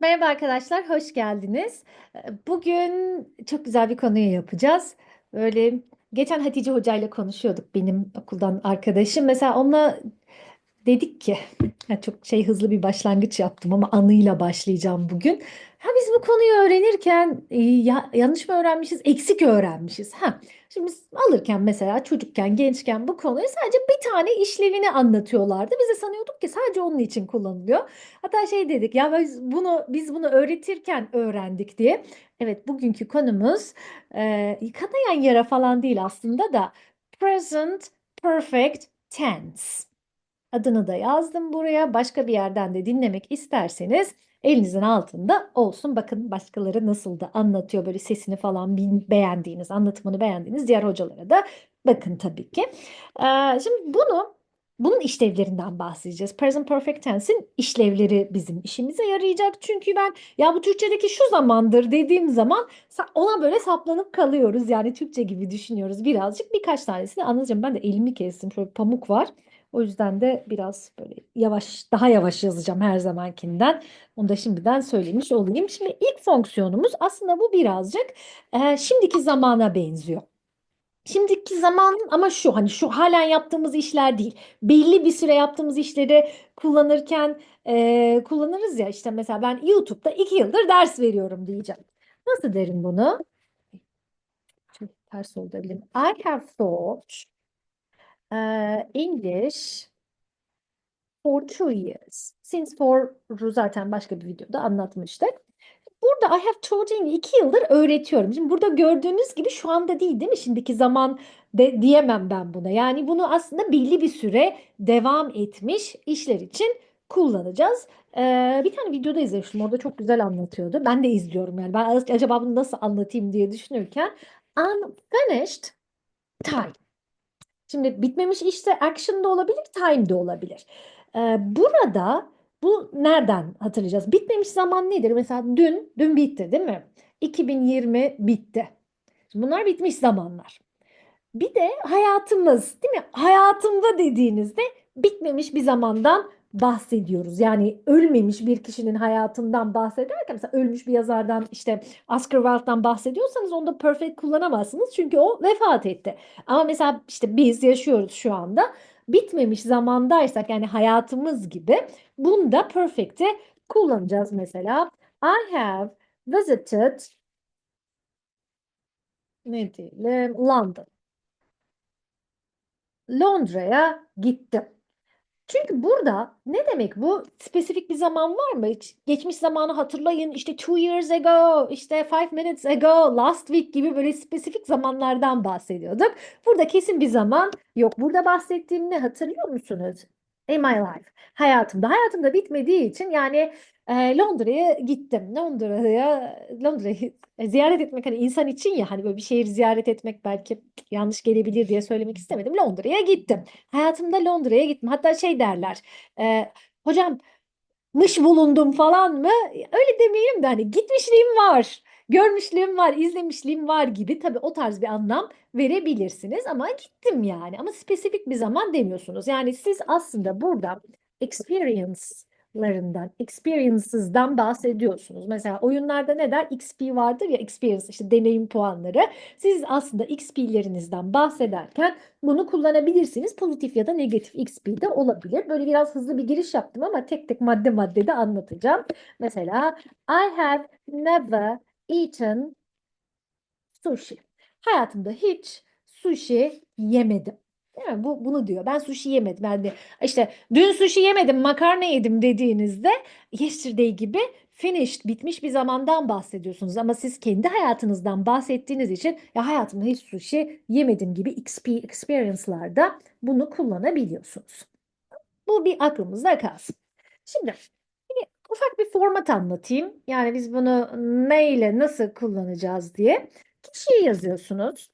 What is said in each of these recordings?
Merhaba arkadaşlar, hoş geldiniz. Ee, Bugün çok güzel bir konuyu yapacağız. Böyle geçen Hatice Hoca ile konuşuyorduk benim okuldan arkadaşım. Mesela onunla dedik ki, ya çok şey hızlı bir başlangıç yaptım ama anıyla başlayacağım bugün. Ha biz bu konuyu öğrenirken e, ya, yanlış mı öğrenmişiz, eksik öğrenmişiz. Ha, şimdi biz alırken mesela çocukken, gençken bu konuyu sadece bir tane işlevini anlatıyorlardı. Biz de sanıyorduk ki sadece onun için kullanılıyor. Hatta şey dedik ya biz bunu biz bunu öğretirken öğrendik diye. Evet bugünkü konumuz e, kanayan yara falan değil aslında da present perfect tense. Adını da yazdım buraya. Başka bir yerden de dinlemek isterseniz elinizin altında olsun. Bakın başkaları nasıl da anlatıyor böyle sesini falan beğendiğiniz, anlatımını beğendiğiniz diğer hocalara da bakın tabii ki. Ee, şimdi bunu bunun işlevlerinden bahsedeceğiz. Present Perfect Tense'in işlevleri bizim işimize yarayacak. Çünkü ben ya bu Türkçedeki şu zamandır dediğim zaman ona böyle saplanıp kalıyoruz. Yani Türkçe gibi düşünüyoruz birazcık. Birkaç tanesini anlatacağım. Ben de elimi kestim. Şöyle pamuk var. O yüzden de biraz böyle yavaş, daha yavaş yazacağım her zamankinden. Onu da şimdiden söylemiş olayım. Şimdi ilk fonksiyonumuz aslında bu birazcık e, şimdiki zamana benziyor. Şimdiki zaman ama şu hani şu halen yaptığımız işler değil. Belli bir süre yaptığımız işleri kullanırken e, kullanırız ya işte mesela ben YouTube'da iki yıldır ders veriyorum diyeceğim. Nasıl derim bunu? Şimdi ters oldu elim. I have taught e, English for two years. Since for'u zaten başka bir videoda anlatmıştık. Burada I have taught iki yıldır öğretiyorum. Şimdi burada gördüğünüz gibi şu anda değil değil mi? Şimdiki zaman de, diyemem ben buna. Yani bunu aslında belli bir süre devam etmiş işler için kullanacağız. Ee, bir tane videoda izlemiştim. Orada çok güzel anlatıyordu. Ben de izliyorum yani. Ben acaba bunu nasıl anlatayım diye düşünürken unfinished time. Şimdi bitmemiş işte action da olabilir, time de olabilir. Ee, burada bu nereden hatırlayacağız? Bitmemiş zaman nedir? Mesela dün, dün bitti değil mi? 2020 bitti. Bunlar bitmiş zamanlar. Bir de hayatımız, değil mi? Hayatımda dediğinizde bitmemiş bir zamandan bahsediyoruz. Yani ölmemiş bir kişinin hayatından bahsederken mesela ölmüş bir yazardan işte Oscar Wilde'dan bahsediyorsanız onda perfect kullanamazsınız çünkü o vefat etti. Ama mesela işte biz yaşıyoruz şu anda. Bitmemiş zamandaysak yani hayatımız gibi bunda perfect'i kullanacağız mesela. I have visited ne diyelim London. Londra'ya gittim. Çünkü burada ne demek bu? Spesifik bir zaman var mı? Geçmiş zamanı hatırlayın. İşte two years ago, işte five minutes ago, last week gibi böyle spesifik zamanlardan bahsediyorduk. Burada kesin bir zaman yok. Burada bahsettiğim ne hatırlıyor musunuz? In my life. Hayatımda. Hayatımda bitmediği için yani e, Londra'ya gittim. Londra'ya Londra'yı ziyaret etmek hani insan için ya hani böyle bir şehir ziyaret etmek belki yanlış gelebilir diye söylemek istemedim. Londra'ya gittim. Hayatımda Londra'ya gittim. Hatta şey derler. E, hocam mış bulundum falan mı? Öyle demeyelim de hani gitmişliğim var. Görmüşlüğüm var, izlemişliğim var gibi tabii o tarz bir anlam verebilirsiniz ama gittim yani ama spesifik bir zaman demiyorsunuz. Yani siz aslında burada experience'larından, experiences'dan bahsediyorsunuz. Mesela oyunlarda ne der? XP vardır ya experience işte deneyim puanları. Siz aslında XP'lerinizden bahsederken bunu kullanabilirsiniz. Pozitif ya da negatif XP de olabilir. Böyle biraz hızlı bir giriş yaptım ama tek tek madde madde de anlatacağım. Mesela I have never eaten sushi. Hayatımda hiç sushi yemedim. Değil mi? Bu, bunu diyor. Ben sushi yemedim. Yani işte dün sushi yemedim, makarna yedim dediğinizde yesterday gibi finished, bitmiş bir zamandan bahsediyorsunuz. Ama siz kendi hayatınızdan bahsettiğiniz için ya hayatımda hiç sushi yemedim gibi XP experience'larda bunu kullanabiliyorsunuz. Bu bir aklımızda kalsın. Şimdi ufak bir format anlatayım. Yani biz bunu neyle nasıl kullanacağız diye. Kişiyi yazıyorsunuz.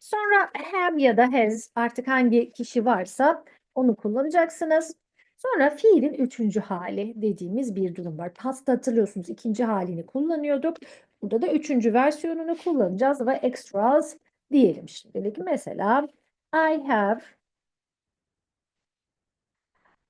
Sonra have ya da has artık hangi kişi varsa onu kullanacaksınız. Sonra fiilin üçüncü hali dediğimiz bir durum var. Past'ta hatırlıyorsunuz ikinci halini kullanıyorduk. Burada da üçüncü versiyonunu kullanacağız ve extras diyelim şimdilik. Mesela I have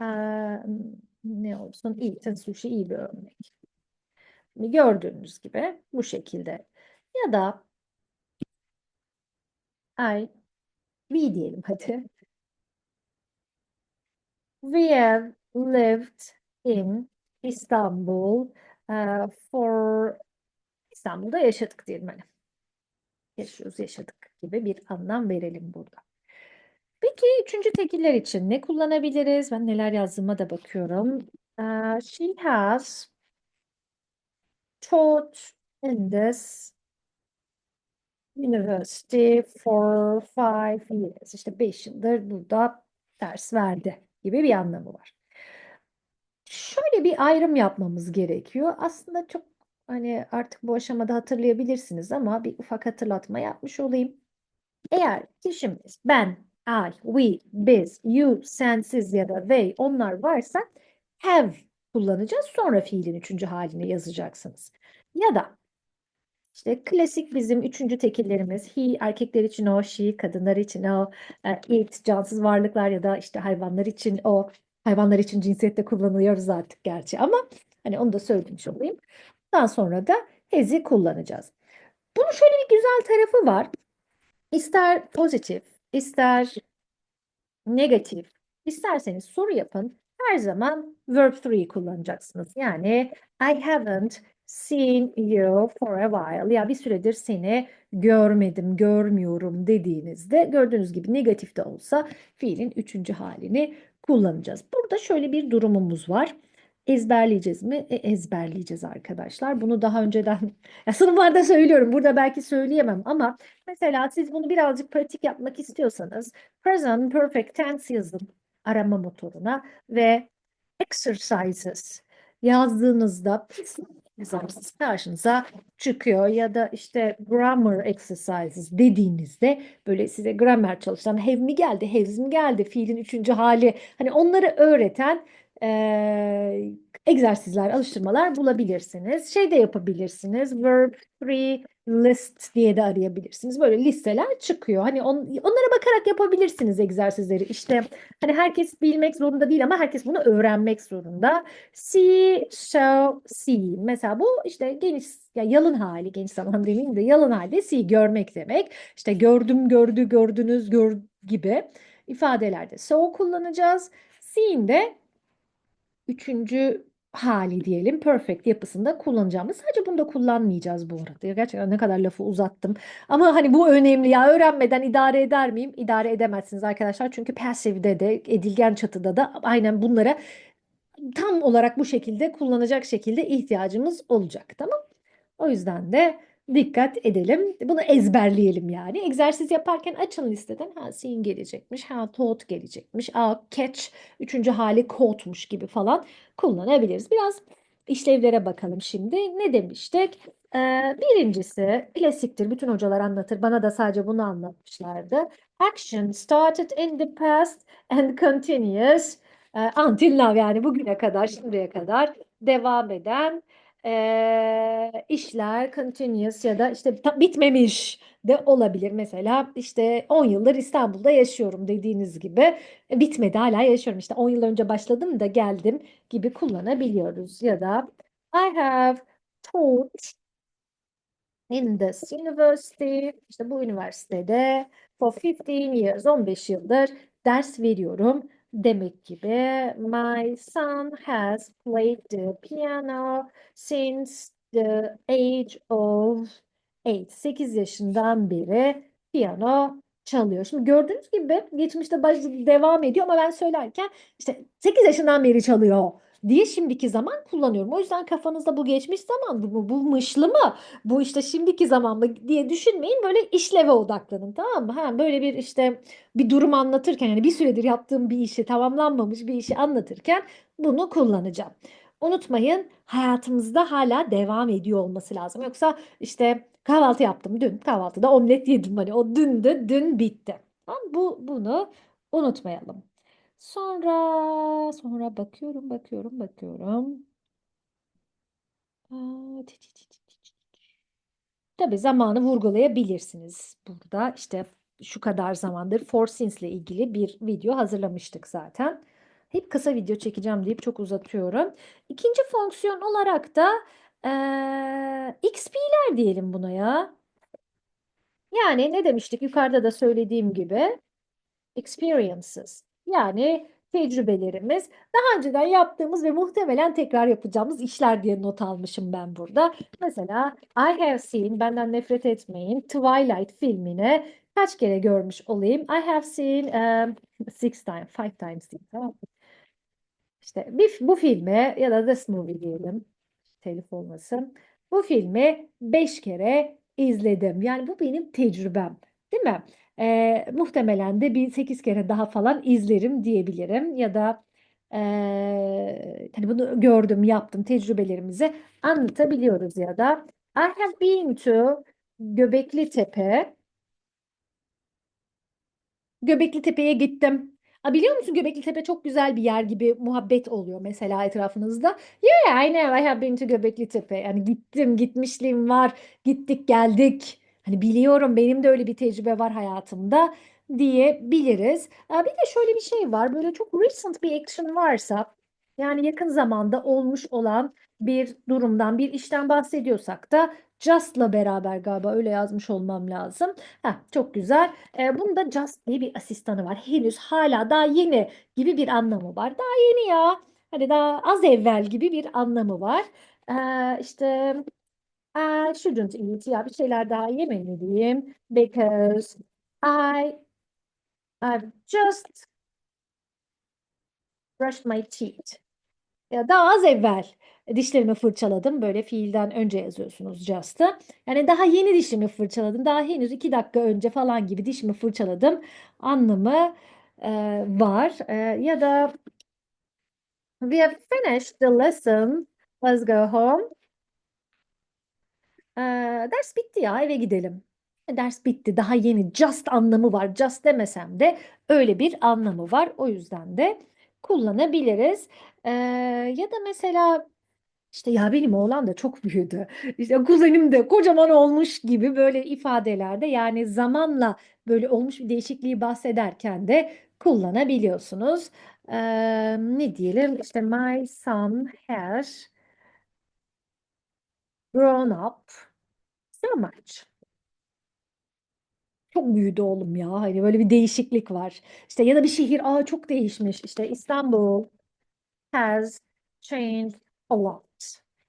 um, ne olsun eaten sushi iyi bir örnek. Gördüğünüz gibi bu şekilde. Ya da I, we diyelim hadi. We have lived in Istanbul uh, for İstanbul'da yaşadık diyelim hani. Yaşıyoruz, yaşadık gibi bir anlam verelim burada. Peki üçüncü tekiller için ne kullanabiliriz? Ben neler yazdığıma da bakıyorum. Uh, she has taught in this university for five years. İşte beş yıldır burada ders verdi gibi bir anlamı var. Şöyle bir ayrım yapmamız gerekiyor. Aslında çok hani artık bu aşamada hatırlayabilirsiniz ama bir ufak hatırlatma yapmış olayım. Eğer kişimiz ben, I, we, biz, you, sen, ya da they onlar varsa have kullanacağız. Sonra fiilin üçüncü halini yazacaksınız. Ya da işte klasik bizim üçüncü tekillerimiz he erkekler için o, she kadınlar için o, e, it cansız varlıklar ya da işte hayvanlar için o. Hayvanlar için cinsiyette kullanıyoruz artık gerçi ama hani onu da söylemiş olayım. Daha sonra da has'i kullanacağız. Bunun şöyle bir güzel tarafı var. İster pozitif, ister negatif, isterseniz soru yapın. Her zaman verb 3 kullanacaksınız. Yani I haven't seen you for a while. Ya bir süredir seni görmedim, görmüyorum dediğinizde gördüğünüz gibi negatif de olsa fiilin üçüncü halini kullanacağız. Burada şöyle bir durumumuz var. Ezberleyeceğiz mi? E, ezberleyeceğiz arkadaşlar. Bunu daha önceden ya sınıflarda söylüyorum. Burada belki söyleyemem ama mesela siz bunu birazcık pratik yapmak istiyorsanız present perfect tense yazın arama motoruna ve exercises yazdığınızda egzersiz karşınıza çıkıyor ya da işte grammar exercises dediğinizde böyle size grammar çalışan have mi geldi, have's mi geldi, fiilin üçüncü hali hani onları öğreten eee, egzersizler, alıştırmalar bulabilirsiniz. Şey de yapabilirsiniz. Verb 3 list diye de arayabilirsiniz. Böyle listeler çıkıyor. Hani on, onlara bakarak yapabilirsiniz egzersizleri. İşte hani herkes bilmek zorunda değil ama herkes bunu öğrenmek zorunda. See, show, see. Mesela bu işte geniş ya yalın hali, geniş zaman demeyeyim de yalın halde see görmek demek. İşte gördüm, gördü, gördünüz, gör gibi ifadelerde so kullanacağız. See'in de üçüncü hali diyelim perfect yapısında kullanacağımız. Sadece bunu da kullanmayacağız bu arada. Ya gerçekten ne kadar lafı uzattım. Ama hani bu önemli ya öğrenmeden idare eder miyim? İdare edemezsiniz arkadaşlar. Çünkü passive'de de edilgen çatıda da aynen bunlara tam olarak bu şekilde kullanacak şekilde ihtiyacımız olacak. Tamam? O yüzden de dikkat edelim. Bunu ezberleyelim yani. Egzersiz yaparken açın listeden. Ha seen gelecekmiş. Ha taught gelecekmiş. Aa catch üçüncü hali caught'muş gibi falan kullanabiliriz. Biraz işlevlere bakalım şimdi. Ne demiştik? Ee, birincisi klasiktir. Bütün hocalar anlatır. Bana da sadece bunu anlatmışlardı. Action started in the past and continues e, until now yani bugüne kadar, şimdiye kadar devam eden e, işler continuous ya da işte bitmemiş de olabilir. Mesela işte 10 yıldır İstanbul'da yaşıyorum dediğiniz gibi e, bitmedi hala yaşıyorum. İşte 10 yıl önce başladım da geldim gibi kullanabiliyoruz. Ya da I have taught in this university işte bu üniversitede for 15 years 15 yıldır ders veriyorum demek gibi. My son has played the piano since the age of 8. 8 yaşından beri piyano çalıyor. Şimdi gördüğünüz gibi geçmişte baş, devam ediyor ama ben söylerken işte 8 yaşından beri çalıyor diye şimdiki zaman kullanıyorum. O yüzden kafanızda bu geçmiş zaman bu, bu, mışlı mı? Bu işte şimdiki zaman mı diye düşünmeyin. Böyle işleve odaklanın tamam mı? Ha, böyle bir işte bir durum anlatırken yani bir süredir yaptığım bir işi tamamlanmamış bir işi anlatırken bunu kullanacağım. Unutmayın hayatımızda hala devam ediyor olması lazım. Yoksa işte kahvaltı yaptım dün kahvaltıda omlet yedim hani o dün de dün bitti. Tamam, bu bunu unutmayalım. Sonra sonra bakıyorum bakıyorum bakıyorum. Tabii zamanı vurgulayabilirsiniz burada. İşte şu kadar zamandır For Sins'le ilgili bir video hazırlamıştık zaten. Hep kısa video çekeceğim deyip çok uzatıyorum. İkinci fonksiyon olarak da Ee, XP'ler diyelim buna ya. Yani ne demiştik yukarıda da söylediğim gibi experiences yani tecrübelerimiz daha önceden yaptığımız ve muhtemelen tekrar yapacağımız işler diye not almışım ben burada. Mesela I have seen benden nefret etmeyin Twilight filmini kaç kere görmüş olayım? I have seen um, six times, five times diyeyim, tamam? İşte bir, bu filmi ya da this movie diyelim telif olmasın. Bu filmi beş kere izledim. Yani bu benim tecrübem, değil mi? Ee, muhtemelen de bir sekiz kere daha falan izlerim diyebilirim. Ya da eee, hani bunu gördüm, yaptım, tecrübelerimizi anlatabiliyoruz ya da I have been to Göbekli Tepe. Göbekli Tepe'ye gittim. Aa, biliyor musun Göbekli Tepe çok güzel bir yer gibi muhabbet oluyor mesela etrafınızda. Yeah, I know I have been to Göbekli Tepe. Yani gittim, gitmişliğim var. Gittik, geldik. Hani biliyorum benim de öyle bir tecrübe var hayatımda diyebiliriz. Aa, bir de şöyle bir şey var. Böyle çok recent bir action varsa yani yakın zamanda olmuş olan bir durumdan, bir işten bahsediyorsak da just'la beraber galiba öyle yazmış olmam lazım. Heh, çok güzel. Ee, bunda just diye bir asistanı var. Henüz hala daha yeni gibi bir anlamı var. Daha yeni ya. Hani daha az evvel gibi bir anlamı var. Ee, işte I shouldn't eat ya bir şeyler daha yememeliyim because I I've just brushed my teeth. Ya daha az evvel dişlerimi fırçaladım. Böyle fiilden önce yazıyorsunuz just'ı. Yani daha yeni dişimi fırçaladım. Daha henüz iki dakika önce falan gibi dişimi fırçaladım anlamı e, var. E, ya da we have finished the lesson. Let's go home. E, ders bitti ya eve gidelim. E, Ders bitti. Daha yeni just anlamı var. Just demesem de öyle bir anlamı var. O yüzden de kullanabiliriz. E, ya da mesela İşte ya benim oğlan da çok büyüdü. İşte kuzenim de kocaman olmuş gibi böyle ifadelerde yani zamanla böyle olmuş bir değişikliği bahsederken de kullanabiliyorsunuz. Ee, ne diyelim? İşte my son has grown up so much. Çok büyüdü oğlum ya. Hani böyle bir değişiklik var. İşte ya da bir şehir aa çok değişmiş. İşte İstanbul has changed a lot.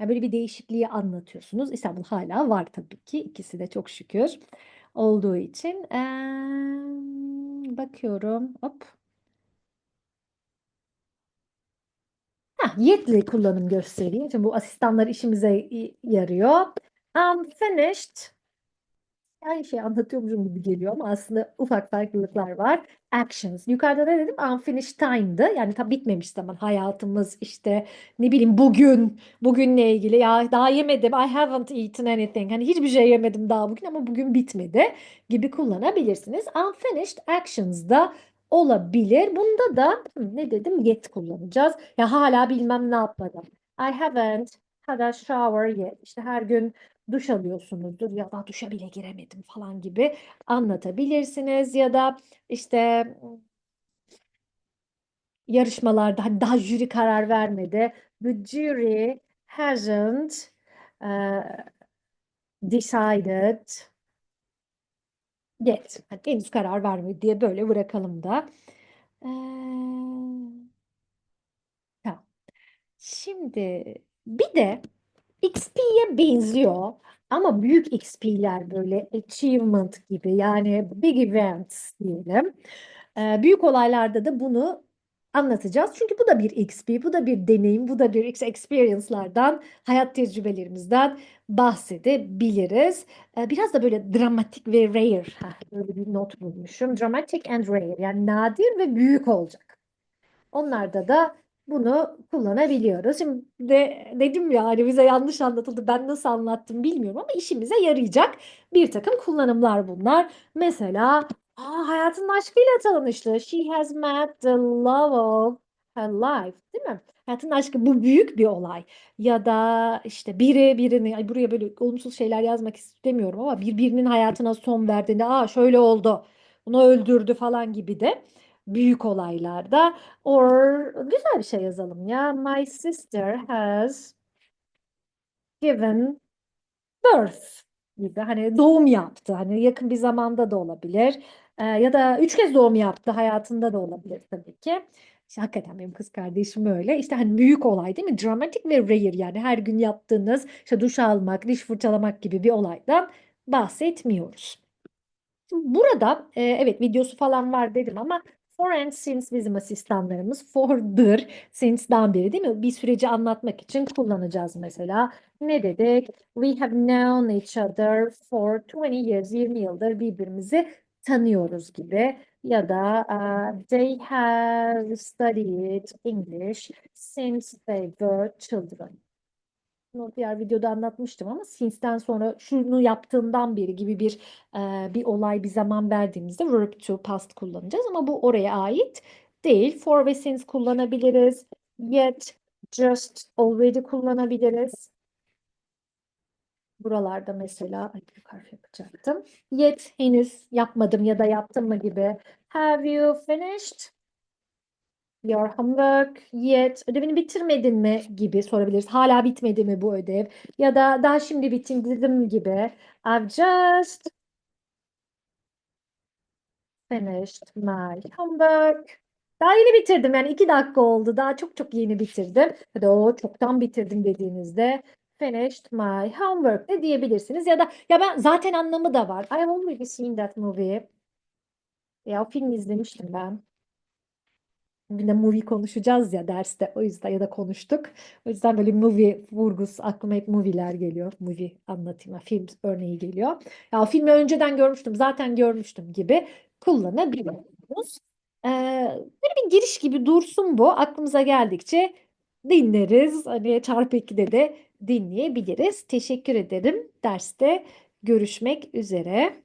Yani böyle bir değişikliği anlatıyorsunuz. İstanbul hala var tabii ki. İkisi de çok şükür olduğu için. Eee, bakıyorum. Hop. Heh, yetli kullanım göstereyim. Şimdi bu asistanlar işimize yarıyor. I'm finished. Aynı şeyi anlatıyormuşum gibi geliyor ama aslında ufak farklılıklar var. Actions. Yukarıda ne dedim? Unfinished time'dı. Yani tam bitmemiş zaman hayatımız işte ne bileyim bugün bugünle ilgili ya daha yemedim. I haven't eaten anything. Hani hiçbir şey yemedim daha bugün ama bugün bitmedi gibi kullanabilirsiniz. Unfinished actions da olabilir. Bunda da hı, ne dedim? Yet kullanacağız. Ya hala bilmem ne yapmadım. I haven't had a shower yet. İşte her gün duş alıyorsunuzdur ya da duşa bile giremedim falan gibi anlatabilirsiniz ya da işte yarışmalarda hani daha jüri karar vermedi. The jury hasn't uh, decided yet. Hani henüz karar vermedi diye böyle bırakalım da. Ee, tamam. Şimdi bir de XP'ye benziyor ama büyük XP'ler böyle achievement gibi yani big events diyelim. Ee, büyük olaylarda da bunu anlatacağız. Çünkü bu da bir XP, bu da bir deneyim, bu da bir ex- experience'lardan, hayat tecrübelerimizden bahsedebiliriz. Ee, biraz da böyle dramatik ve rare. Böyle bir not bulmuşum. Dramatic and rare yani nadir ve büyük olacak. Onlarda da bunu kullanabiliyoruz. Şimdi de, dedim ya hani bize yanlış anlatıldı. Ben nasıl anlattım bilmiyorum ama işimize yarayacak bir takım kullanımlar bunlar. Mesela aa, hayatının aşkıyla tanıştı. She has met the love of her life, değil mi? Hayatının aşkı bu büyük bir olay. Ya da işte biri birini ay buraya böyle olumsuz şeyler yazmak istemiyorum ama bir birinin hayatına son verdiğinde aa şöyle oldu. Bunu öldürdü falan gibi de büyük olaylarda. Or güzel bir şey yazalım ya. My sister has given birth gibi hani doğum yaptı. Hani yakın bir zamanda da olabilir. Ee, ya da üç kez doğum yaptı hayatında da olabilir tabii ki. İşte hakikaten benim kız kardeşim öyle. İşte hani büyük olay değil mi? Dramatik ve rare yani her gün yaptığınız işte duş almak, diş fırçalamak gibi bir olaydan bahsetmiyoruz. Burada e, evet videosu falan var dedim ama for and since bizim asistanlarımız for'dır, since'dan beri değil mi? Bir süreci anlatmak için kullanacağız mesela. Ne dedik? We have known each other for 20 years, 20 yıldır birbirimizi tanıyoruz gibi. Ya da uh, they have studied English since they were children. Bunu diğer videoda anlatmıştım ama since'ten sonra şunu yaptığından beri gibi bir e, bir olay bir zaman verdiğimizde verb to past kullanacağız ama bu oraya ait değil. For ve since kullanabiliriz. Yet, just, already kullanabiliriz. Buralarda mesela ay harf yapacaktım. Yet henüz yapmadım ya da yaptım mı gibi. Have you finished your homework yet? Ödevini bitirmedin mi gibi sorabiliriz. Hala bitmedi mi bu ödev? Ya da daha şimdi bitirdim gibi. I've just finished my homework. Daha yeni bitirdim yani iki dakika oldu. Daha çok çok yeni bitirdim. Ya da o çoktan bitirdim dediğinizde finished my homework de diyebilirsiniz. Ya da ya ben zaten anlamı da var. I have already seen that movie. Ya o filmi izlemiştim ben. Bir de movie konuşacağız ya derste o yüzden ya da konuştuk. O yüzden böyle movie vurgusu aklıma hep movie'ler geliyor. Movie anlatayım, film örneği geliyor. Ya filmi önceden görmüştüm, zaten görmüştüm gibi kullanabiliyoruz. Ee, böyle bir giriş gibi dursun bu. Aklımıza geldikçe dinleriz. Hani çarpı 2'de de dinleyebiliriz. Teşekkür ederim. Derste görüşmek üzere.